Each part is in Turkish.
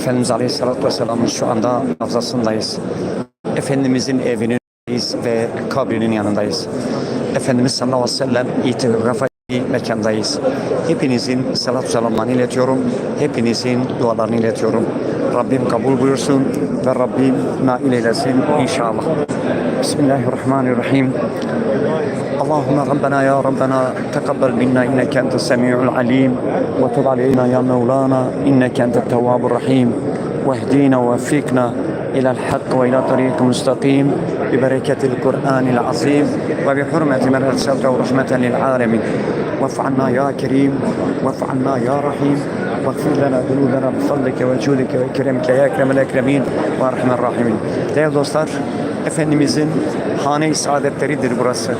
Efendimiz Aleyhisselatü Vesselam'ın şu anda hafızasındayız. Efendimizin evinindeyiz ve kabrinin yanındayız. Efendimiz sallallahu aleyhi ve sellem itikafa mekandayız. Hepinizin selat selamlarını iletiyorum. Hepinizin dualarını iletiyorum. Rabbim kabul buyursun ve Rabbim nail eylesin inşallah. Bismillahirrahmanirrahim. اللهم ربنا يا ربنا تقبل منا انك انت السميع العليم وتب علينا يا مولانا انك انت التواب الرحيم واهدينا ووفقنا الى الحق والى طريق مستقيم ببركه القران العظيم وبحرمه من ارسلته رحمه للعالمين واعف عنا يا كريم واعف عنا يا رحيم واغفر لنا ذنوبنا بفضلك وجودك وكرمك يا اكرم الاكرمين وارحم الراحمين. Değerli dostlar, Efendimizin hane-i saadetleridir burası.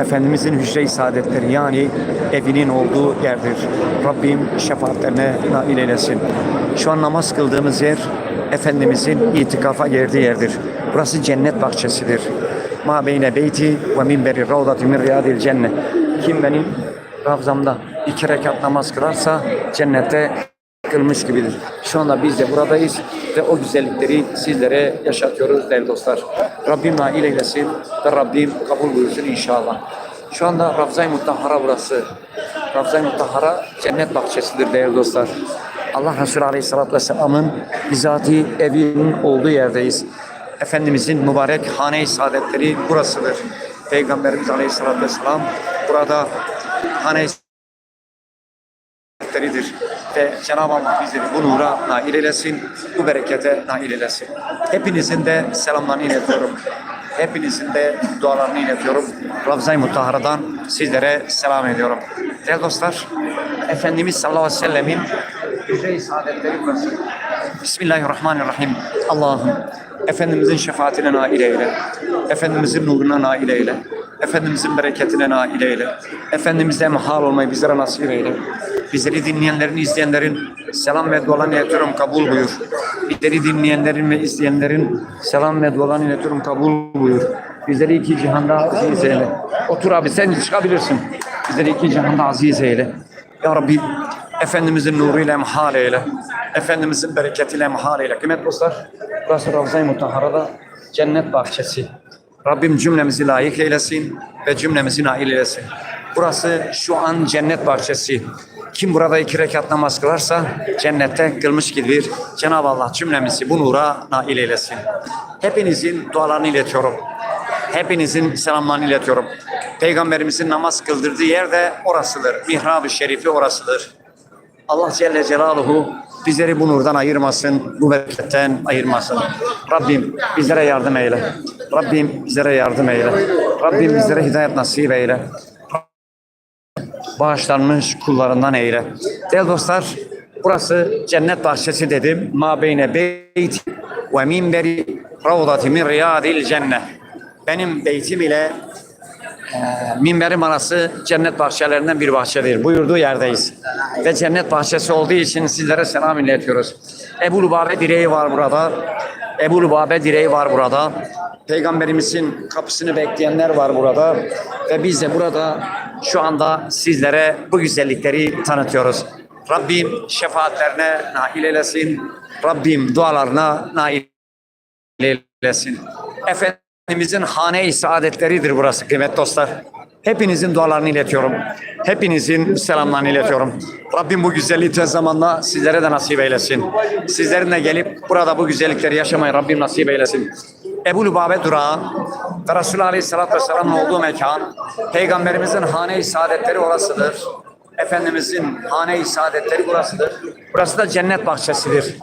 Efendimizin hücre-i saadetleri yani evinin olduğu yerdir. Rabbim şefaatlerine nail eylesin. Şu an namaz kıldığımız yer Efendimizin itikafa girdiği yerdir. Burası cennet bahçesidir. Ma beyne beyti ve minberi ravdati min riyadil cennet. Kim benim Ravzamda iki rekat namaz kılarsa cennette kılmış gibidir. Şu anda biz de buradayız ve o güzellikleri sizlere yaşatıyoruz değerli dostlar. Rabbim nail eylesin ve Rabbim kabul buyursun inşallah. Şu anda Ravza-i Mutahhara burası. Ravza-i Mutahhara cennet bahçesidir değerli dostlar. Allah Resulü Aleyhisselatü Vesselam'ın bizatihi evinin olduğu yerdeyiz. Efendimizin mübarek hane-i saadetleri burasıdır. Peygamberimiz Aleyhisselatü Vesselam burada hane-i bereketleridir. Ve Cenab-ı Allah bizleri bu nura nail eylesin, bu berekete nail eylesin. Hepinizin de selamlarını iletiyorum. Hepinizin de dualarını iletiyorum. Ravza-i Mutahhara'dan sizlere selam ediyorum. Değerli dostlar, Efendimiz sallallahu aleyhi ve sellemin hücre-i saadetleri. Bismillahirrahmanirrahim. Allah'ım Efendimizin şefaatine nail eyle. Efendimizin nuruna nail eyle. Efendimizin bereketine nail eyle. Efendimiz'e mahal olmayı bizlere nasip eyle. Bizleri dinleyenlerin, izleyenlerin selam ve dualarını iletiyorum kabul buyur. Bizleri dinleyenlerin ve izleyenlerin selam ve dualarını iletiyorum kabul buyur. Bizleri iki cihanda aziz eyle. Otur abi sen çıkabilirsin. Bizleri iki cihanda aziz eyle. Ya Rabbi Efendimizin nuruyla imhal eyle. Efendimizin bereketiyle imhal eyle. Kıymetli dostlar, burası Ravza-i Mutahhara'da cennet bahçesi. Rabbim cümlemizi layık eylesin ve cümlemizi nail eylesin. Burası şu an cennet bahçesi. Kim burada iki rekat namaz kılarsa cennette kılmış gibidir. Cenab-ı Allah cümlemizi bu nura nail eylesin. Hepinizin dualarını iletiyorum. Hepinizin selamlarını iletiyorum. Peygamberimizin namaz kıldırdığı yer de orasıdır. Mihrab-ı Şerifi orasıdır. Allah Celle Celaluhu bizleri bu nurdan ayırmasın, bu bereketten ayırmasın. Rabbim bizlere yardım eyle. Rabbim bizlere yardım eyle. Rabbim bizlere hidayet nasip eyle. Bağışlanmış kullarından eyle. Değerli dostlar, burası cennet bahçesi dedim. Ma beyne beyti ve minberi ravdati min riyadil cennet. Benim beytim ile minberim arası cennet bahçelerinden bir bahçedir. Buyurduğu yerdeyiz. Ve cennet bahçesi olduğu için sizlere selam iletiyoruz. Ebu Lubabe direği var burada. Ebu Lubabe direği var burada. Peygamberimizin kapısını bekleyenler var burada. Ve biz de burada şu anda sizlere bu güzellikleri tanıtıyoruz. Rabbim şefaatlerine nail eylesin. Rabbim dualarına nail eylesin. Efendimizin hane-i saadetleridir burası kıymetli dostlar. Hepinizin dualarını iletiyorum. Hepinizin selamlarını iletiyorum. Rabbim bu güzelliği tez zamanda sizlere de nasip eylesin. Sizlerin de gelip burada bu güzellikleri yaşamayı Rabbim nasip eylesin. Ebu Lübabe durağı ve Resulü Aleyhisselatü Vesselam'ın olduğu mekan, Peygamberimizin hane-i saadetleri orasıdır. Efendimizin hane-i saadetleri burasıdır. Burası da cennet bahçesidir.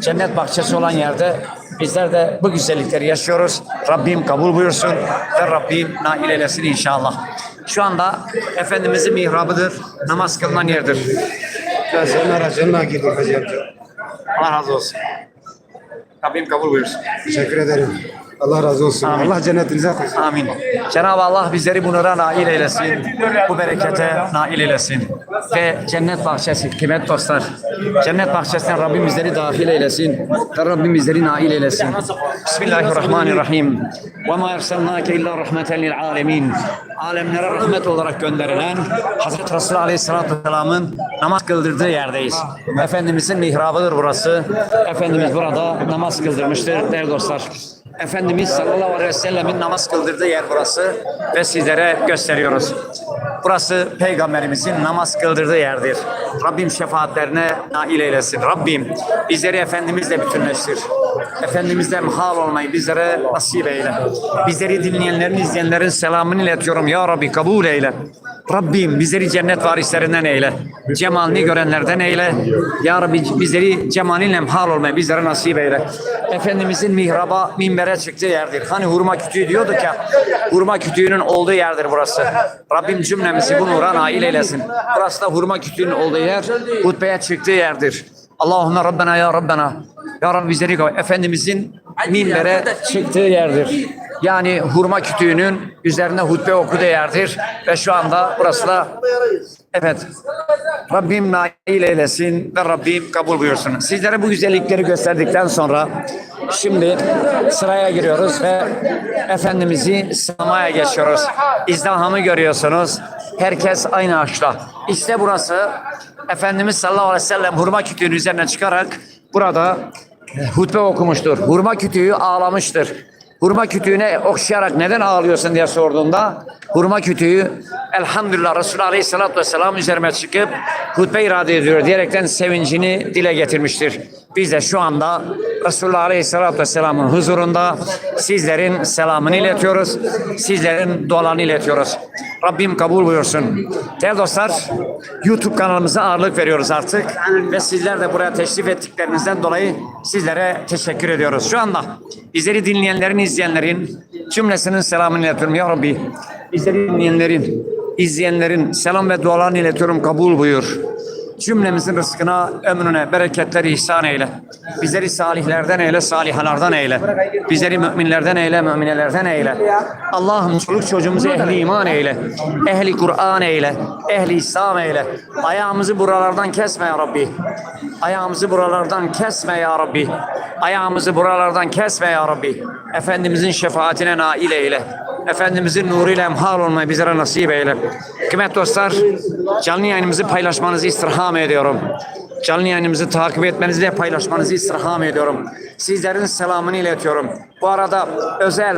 Cennet bahçesi olan yerde bizler de bu güzellikleri yaşıyoruz. Rabbim kabul buyursun ve Rabbim nail eylesin inşallah. Şu anda Efendimizin mihrabıdır, namaz kılınan yerdir. Ben senin aracınla Hacı amca. Allah razı olsun. Rabbim kabul buyursun. Teşekkür ederim. Allah razı olsun. Amin. Allah cennetinize koysun. Amin. Cenab-ı Allah bizleri bu nura nail eylesin. Bu berekete nail eylesin. Ve cennet bahçesi, kıymet dostlar. Cennet bahçesine Rabbim bizleri dahil eylesin. Ve Rabbim bizleri nail eylesin. Bismillahirrahmanirrahim. Ve ma erselnake illa rahmeten lil alemin. Alemlere rahmet olarak gönderilen Hazreti Resulü Aleyhisselatü Vesselam'ın namaz kıldırdığı yerdeyiz. Efendimizin mihrabıdır burası. Efendimiz burada namaz kıldırmıştır değerli dostlar. Efendimiz sallallahu aleyhi ve sellemin namaz kıldırdığı yer burası ve sizlere gösteriyoruz. Burası peygamberimizin namaz kıldırdığı yerdir. Rabbim şefaatlerine nail eylesin. Rabbim bizleri Efendimizle bütünleştir. Efendimizle hal olmayı bizlere nasip eyle. Bizleri dinleyenlerin, izleyenlerin selamını iletiyorum. Ya Rabbi kabul eyle. Rabbim bizleri cennet varislerinden eyle. Cemalini görenlerden eyle. Ya Rabbi bizleri cemalinle hal olmayı bizlere nasip eyle. Efendimizin mihraba, minbere çıktığı yerdir. Hani hurma kütüğü diyorduk ya. Hurma kütüğünün olduğu yerdir burası. Rabbim cümlemizi bu nura nail eylesin. Burası da hurma kütüğünün olduğu yer. Hutbeye çıktığı yerdir. Allahümme Rabbena ya Rabbena. Ya Rabbi bizleri. Efendimizin minbere çıktığı yerdir. Yani hurma kütüğünün üzerine hutbe okuduğu yerdir. Ve şu anda burası da evet Rabbim nail eylesin ve Rabbim kabul buyursun. Sizlere bu güzellikleri gösterdikten sonra şimdi sıraya giriyoruz ve Efendimiz'i sınamaya geçiyoruz. İzdihamı görüyorsunuz. Herkes aynı ağaçta. İşte burası Efendimiz sallallahu aleyhi ve sellem hurma kütüğünün üzerine çıkarak burada hutbe okumuştur. Hurma kütüğü ağlamıştır. Hurma kütüğüne okşayarak neden ağlıyorsun diye sorduğunda hurma kütüğü elhamdülillah Resulullah Aleyhisselatü Vesselam üzerime çıkıp hutbe irade ediyor diyerekten sevincini dile getirmiştir. Biz de şu anda Resulullah Aleyhisselatü Vesselam'ın huzurunda sizlerin selamını iletiyoruz. Sizlerin dualarını iletiyoruz. Rabbim kabul buyursun. Değerli dostlar, YouTube kanalımıza ağırlık veriyoruz artık. Ve sizler de buraya teşrif ettiklerinizden dolayı sizlere teşekkür ediyoruz. Şu anda bizleri dinleyenlerin, izleyenlerin cümlesinin selamını iletiyorum. Ya Rabbi, bizleri dinleyenlerin, izleyenlerin selam ve dualarını iletiyorum. Kabul buyur. Cümlemizin rızkına, ömrüne bereketler ihsan eyle. Bizleri salihlerden eyle, salihalardan eyle. Bizleri müminlerden eyle, müminelerden eyle. Allah'ım çoluk çocuğumuzu ehli iman eyle. Ehli Kur'an eyle. Ehli İslam eyle. Ayağımızı buralardan kesme ya Rabbi. Ayağımızı buralardan kesme ya Rabbi. Ayağımızı buralardan kesme ya Rabbi. Efendimizin şefaatine nail eyle. Efendimizin nuruyla emhal olmayı bizlere nasip eyle. Kıymetli dostlar, canlı yayınımızı paylaşmanızı istirham ediyorum. Canlı yayınımızı takip etmenizi ve paylaşmanızı istirham ediyorum. Sizlerin selamını iletiyorum. Bu arada özel,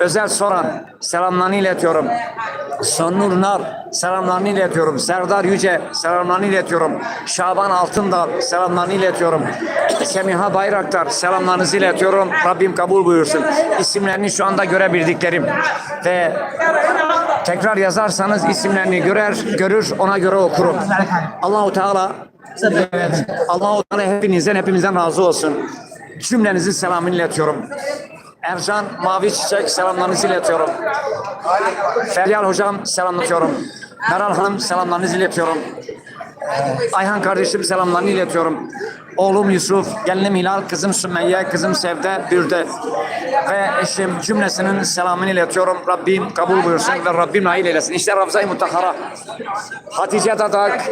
özel soran selamlarını iletiyorum. Sonnur Nar selamlarını iletiyorum. Serdar Yüce selamlarını iletiyorum. Şaban Altındal selamlarını iletiyorum. Semiha Bayraktar selamlarınızı iletiyorum. Rabbim kabul buyursun. İsimlerini şu anda görebildiklerim ve tekrar yazarsanız isimlerini görer, görür, ona göre okurum. Allahu Teala Evet. Allahu Teala hepinizden hepimizden razı olsun. Cümlenizin selamını iletiyorum. Ercan Mavi Çiçek selamlarınızı iletiyorum. Feryal Hocam selamlatıyorum. Meral Hanım selamlarınızı iletiyorum. Ayhan kardeşim selamlarını iletiyorum. Oğlum Yusuf, gelinim Hilal, kızım Sümeyye, kızım Sevde, Bürde ve eşim cümlesinin selamını iletiyorum. Rabbim kabul buyursun ve Rabbim nail eylesin. İşte Ravza-i Mutahhara. Hatice Dadak,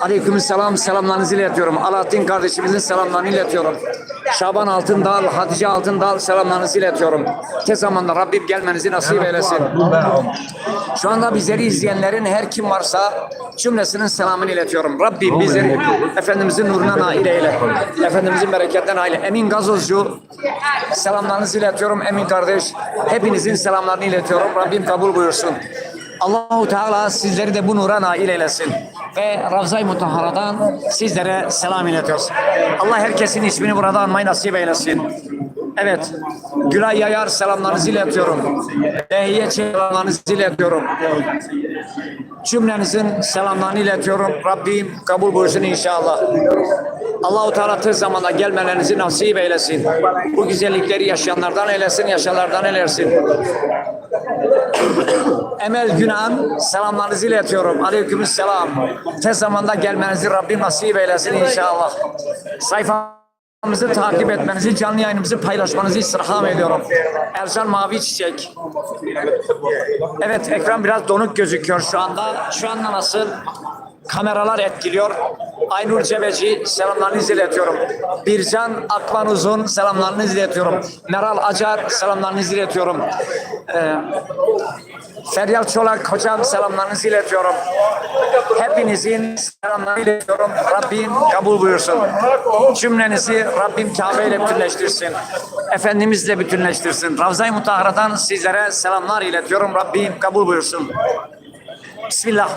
aleyküm selam selamlarınızı iletiyorum. Alaaddin kardeşimizin selamlarını iletiyorum. Şaban Altındal, Hatice Altındal selamlarınızı iletiyorum. Tez zamanda Rabbim gelmenizi nasip eylesin. Şu anda bizleri izleyenlerin her kim varsa cümlesinin selamını iletiyorum. Rabbim bizleri Efendimizin nuruna nail eyle. Efendimizin bereketinden nail eyle. Emin Gazozcu selamlarınızı iletiyorum. Emin kardeş hepinizin selamlarını iletiyorum. Rabbim kabul buyursun. Allahu Teala sizleri de bu nura nail eylesin. Ve Ravza-i Mutahhara'dan sizlere selam iletiyoruz. Allah herkesin ismini burada anmayı nasip eylesin. Evet. Gülay Yayar selamlarınızı iletiyorum. Behiye selamlarınızı iletiyorum. Cümlenizin selamlarını iletiyorum. Rabbim kabul buyursun inşallah. Allahu Teala tez zamanda gelmelerinizi nasip eylesin. Bu güzellikleri yaşayanlardan eylesin, yaşayanlardan eylesin. Emel Günan selamlarınızı iletiyorum. Aleyküm selam. Tez zamanda gelmenizi Rabbim nasip eylesin inşallah. Sayfa Kanalımızı takip etmenizi, canlı yayınımızı paylaşmanızı istirham ediyorum. Ercan Mavi Çiçek. Evet ekran biraz donuk gözüküyor şu anda. Şu anda nasıl? Kameralar etkiliyor. Aynur Cebeci selamlarınızı iletiyorum. Bircan Akman Uzun selamlarınızı iletiyorum. Meral Acar selamlarınızı iletiyorum. Ee, Feryal Çolak hocam selamlarınızı iletiyorum. Hepinizin selamlarını iletiyorum. Rabbim kabul buyursun. Cümlenizi Rabbim Kabe ile bütünleştirsin. Efendimizle bütünleştirsin. Ravza-i Mutahara'dan sizlere selamlar iletiyorum. Rabbim kabul buyursun. Bismillah.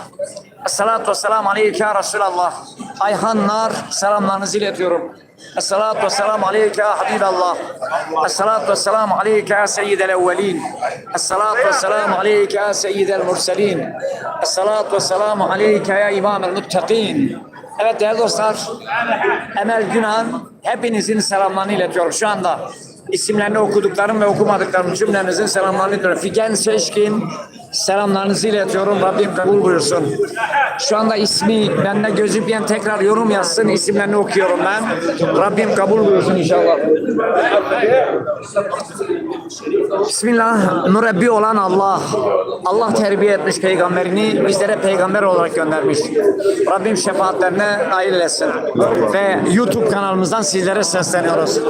Esselatu vesselamu aleyke ya Resulallah. Ayhan Nar selamlarınızı iletiyorum. Esselatu vesselamu aleyke ya Habiballah. Esselatu vesselamu aleyke ya Seyyidel evvelin. Esselatu vesselamu aleyke ya Seyyidel murselin. Esselatu vesselamu aleyke ya İmamel muttakin. Evet değerli dostlar, Emel Günhan hepinizin selamlarını iletiyorum şu anda. İsimlerini okuduklarım ve okumadıklarım cümlenizin selamlarını iletiyorum. Figen Seçkin selamlarınızı iletiyorum. Rabbim kabul buyursun. Şu anda ismi bende gözükmeyen tekrar yorum yazsın. İsimlerini okuyorum ben. Rabbim kabul buyursun inşallah. Bismillah. Mürebbi olan Allah. Allah terbiye etmiş peygamberini bizlere peygamber olarak göndermiş. Rabbim şefaatlerine nail etsin. Ve YouTube kanalımızdan sizlere sesleniyoruz.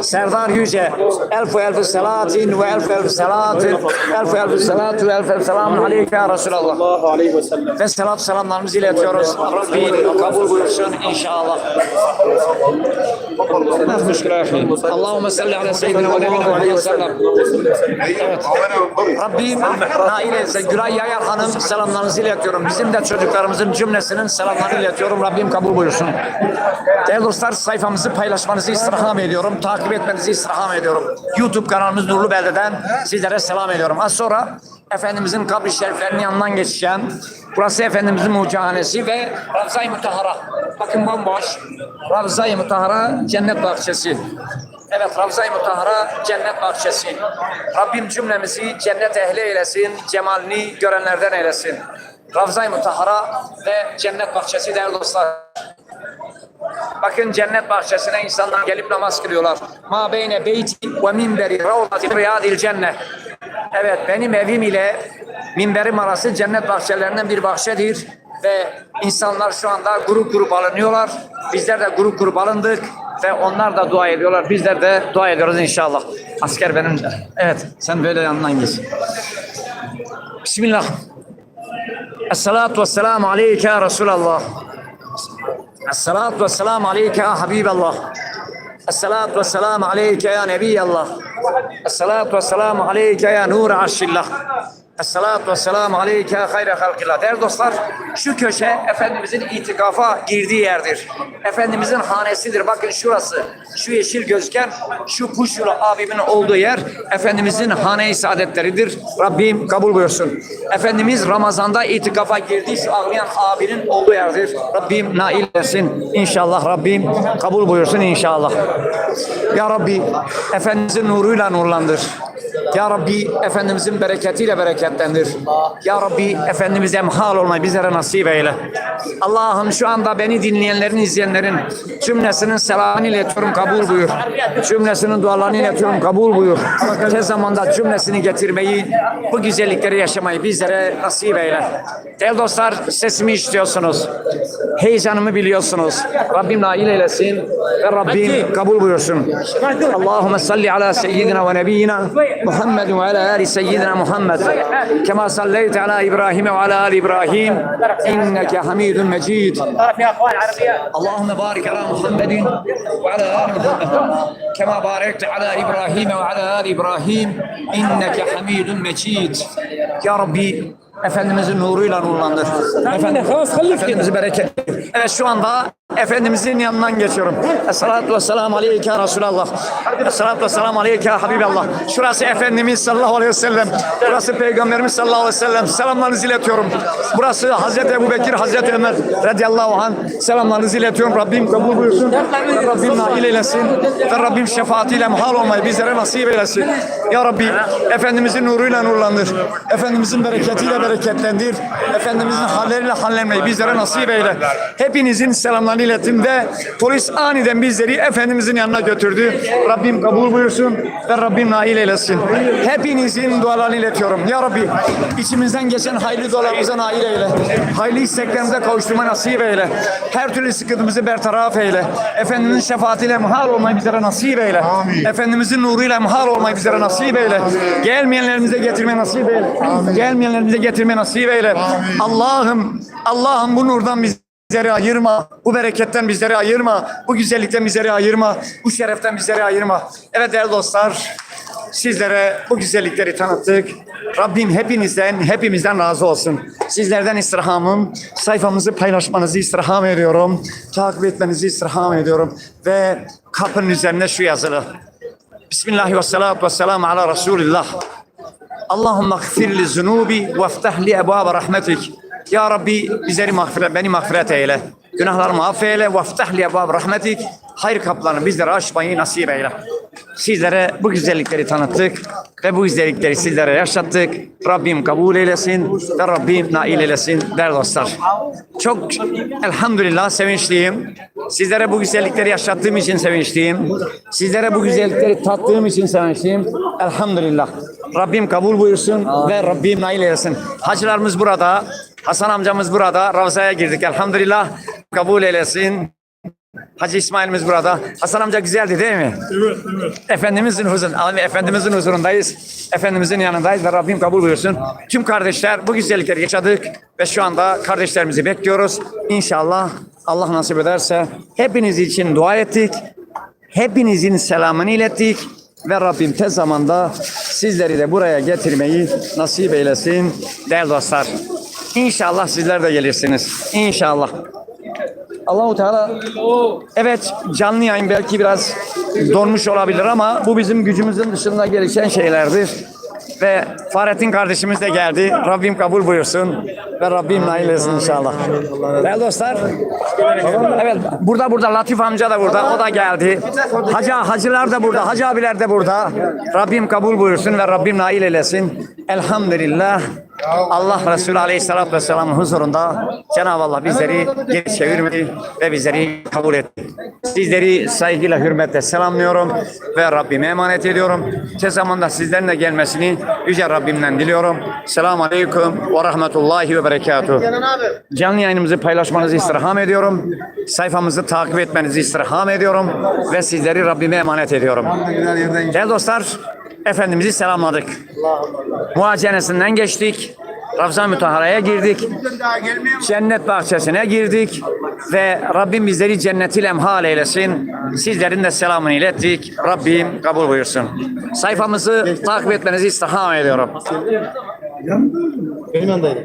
Serdar Yüce. Elfu elfu salatin ve elfu elfu salatin. Elfu elfu salatu ve elfu elfu Selamun aleyküm ya Resulallah. Sallallahu aleyhi ve sellem. Ve selat selamlarımızı iletiyoruz. Rabbi kabul buyursun inşallah. Allahümme salli ala seyyidina ve nebiyyina ve sellem. Rabbim nail etsin. Güray Yayar Hanım selamlarınızı iletiyorum. Bizim de çocuklarımızın cümlesinin selamlarını iletiyorum. Rabbim kabul buyursun. Değerli dostlar sayfamızı paylaşmanızı istirham ediyorum. Takip etmenizi istirham ediyorum. YouTube kanalımız Nurlu Belde'den sizlere selam ediyorum. Az sonra Efendimizin kabri şeriflerinin yanından geçeceğim. Burası Efendimizin mucahanesi ve Ravza-i Mutahara. Bakın bomboş. Ravza-i Mutahara cennet bahçesi. Evet Ravza-i Mutahara cennet bahçesi. Rabbim cümlemizi cennet ehli eylesin, cemalini görenlerden eylesin. Ravza-i Mutahara ve cennet bahçesi değerli dostlar. Bakın cennet bahçesine insanlar gelip namaz kılıyorlar. Ma beyne beyti ve minberi ravzati riyadil cennet. Evet benim evim ile minberim arası cennet bahçelerinden bir bahçedir ve insanlar şu anda grup grup alınıyorlar. Bizler de grup grup alındık ve onlar da dua ediyorlar. Bizler de dua ediyoruz inşallah. Asker benim de. Evet sen böyle yanından geç. Bismillah. Esselatu vesselamu aleyke ya Resulallah. Esselatu vesselamu aleyke ya Habiballah. Esselatu vesselamu aleyke ya Nebiyallah. الصلاة والسلام عليك يا نور عرش الله. Esselatu vesselamu aleyke hayre halkillah. Değerli dostlar şu köşe Efendimizin itikafa girdiği yerdir. Efendimizin hanesidir. Bakın şurası. Şu yeşil gözüken şu puşulu abimin olduğu yer Efendimizin hane-i saadetleridir. Rabbim kabul buyursun. Efendimiz Ramazan'da itikafa girdiği şu ağlayan abinin olduğu yerdir. Rabbim nail etsin. İnşallah Rabbim kabul buyursun inşallah. Ya Rabbi Efendimizin nuruyla nurlandır. Ya Rabbi Efendimizin bereketiyle bereketlendir. Ya Rabbi Efendimiz emhal olmayı bizlere nasip eyle. Allah'ım şu anda beni dinleyenlerin, izleyenlerin cümlesinin selamını iletiyorum kabul buyur. Cümlesinin dualarını iletiyorum kabul buyur. Tez zamanda cümlesini getirmeyi, bu güzellikleri yaşamayı bizlere nasip eyle. Değerli dostlar sesimi işitiyorsunuz. Heyecanımı biliyorsunuz. Rabbim nail eylesin ve Rabbim kabul buyursun. Allahümme salli ala seyyidina ve nebiyyina Muhammed ve ala ali seyyidina Muhammed. Kema salleyte ala İbrahim ve ala ali İbrahim. İnneke hamidun mecid. اللهم بارك على محمد وعلى ال محمد كما باركت على ابراهيم وعلى ال ابراهيم انك حميد مجيد يا ربي Efendimizin nuruyla nurlandır. Efendim, Efendimiz'i bereket. Evet şu anda Efendimizin yanından geçiyorum. Esselatu vesselamu aleyke ya Resulallah. Esselatu vesselamu aleyke ya Habiballah. Şurası Efendimiz sallallahu aleyhi ve sellem. Burası Peygamberimiz sallallahu aleyhi ve sellem. Selamlarınızı iletiyorum. Burası Hazreti Ebu Bekir, Hazreti Ömer radıyallahu anh. Selamlarınızı iletiyorum. Rabbim kabul buyursun. Ve Rabbim nail eylesin. Ve Rabbim şefaatiyle muhal olmayı bizlere nasip eylesin. Ya Rabbi Efendimizin nuruyla nurlandır. Efendimizin bereketiyle bereketlendir. Efendimizin halleriyle hallenmeyi bizlere nasip eyle. Hepinizin selamlarını ilettim ve polis aniden bizleri Efendimizin yanına götürdü. Rabbim kabul buyursun ve Rabbim nail eylesin. Hepinizin dualarını iletiyorum. Ya Rabbi içimizden geçen hayırlı dualarımıza nail eyle. Hayırlı isteklerimize kavuşturma nasip eyle. Her türlü sıkıntımızı bertaraf eyle. Efendimizin şefaatiyle muhal olmayı bizlere nasip eyle. Efendimizin nuruyla muhal olmayı bizlere nasip eyle. Gelmeyenlerimize getirme nasip eyle. Gelmeyenlerimize getirme nasip eyle. Allah'ım, Allah'ım bu nurdan bizleri ayırma. Bu bereketten bizleri ayırma. Bu güzellikten bizleri ayırma. Bu şereften bizleri ayırma. Evet değerli dostlar, sizlere bu güzellikleri tanıttık. Rabbim hepinizden, hepimizden razı olsun. Sizlerden istirhamım, sayfamızı paylaşmanızı istirham ediyorum. Takip etmenizi istirham ediyorum. Ve kapının üzerinde şu yazılı. Bismillah ve salatu ve ala Resulillah. Allahümme gfir zunubi ve ftah li ebab rahmetik. Ya Rabbi bizleri mağfiret, beni mağfiret eyle. Günahlarımı affeyle ve ftah li ebab rahmetik. Hayır kapılarını bizlere açmayı nasip eyle. Sizlere bu güzellikleri tanıttık ve bu güzellikleri sizlere yaşattık. Rabbim kabul eylesin ve Rabbim nail eylesin değerli dostlar. Çok elhamdülillah sevinçliyim. Sizlere bu güzellikleri yaşattığım için sevinçliyim. Sizlere bu güzellikleri tattığım için sevinçliyim. Elhamdülillah. Rabbim kabul buyursun ve Rabbim nail eylesin. Hacılarımız burada. Hasan amcamız burada. Ravza'ya girdik elhamdülillah. Kabul eylesin. Hacı İsmail'imiz burada. Hasan amca güzeldi değil mi? Evet, evet. Efendimizin huzurunda, Efendimizin huzurundayız. Efendimizin yanındayız ve Rabbim kabul buyursun. Tüm kardeşler bu güzellikleri yaşadık ve şu anda kardeşlerimizi bekliyoruz. İnşallah Allah nasip ederse hepiniz için dua ettik. Hepinizin selamını ilettik ve Rabbim tez zamanda sizleri de buraya getirmeyi nasip eylesin değerli dostlar. İnşallah sizler de gelirsiniz. İnşallah. Allahu Teala evet canlı yayın belki biraz donmuş olabilir ama bu bizim gücümüzün dışında gelişen şeylerdir. Ve Fahrettin kardeşimiz de geldi. Rabbim kabul buyursun ve Rabbim nail etsin inşallah. Değerli dostlar. Evet burada burada Latif amca da burada. O da geldi. Hacı hacılar da burada. Hacı abiler de burada. Rabbim kabul buyursun ve Rabbim nail eylesin. Elhamdülillah. Allah Resulü Aleyhisselatü Vesselam'ın huzurunda Cenab-ı Allah bizleri geri çevirmedi ve bizleri kabul etti. Sizleri saygıyla, hürmetle selamlıyorum ve Rabbime emanet ediyorum. Tez zamanda sizlerin de gelmesini Yüce Rabbimden diliyorum. Selamun Aleyküm ve Rahmetullahi ve Berekatuhu. Canlı yayınımızı paylaşmanızı istirham ediyorum. Sayfamızı takip etmenizi istirham ediyorum ve sizleri Rabbime emanet ediyorum. Değerli dostlar, Efendimiz'i selamladık. Muhacenesinden geçtik. Ravza Mütahara'ya girdik. Cennet bahçesine girdik. Ve Rabbim bizleri cennetil emhal eylesin. Sizlerin de selamını ilettik. Rabbim kabul buyursun. Sayfamızı takip etmenizi istirham ediyorum. Benim yanındaydım.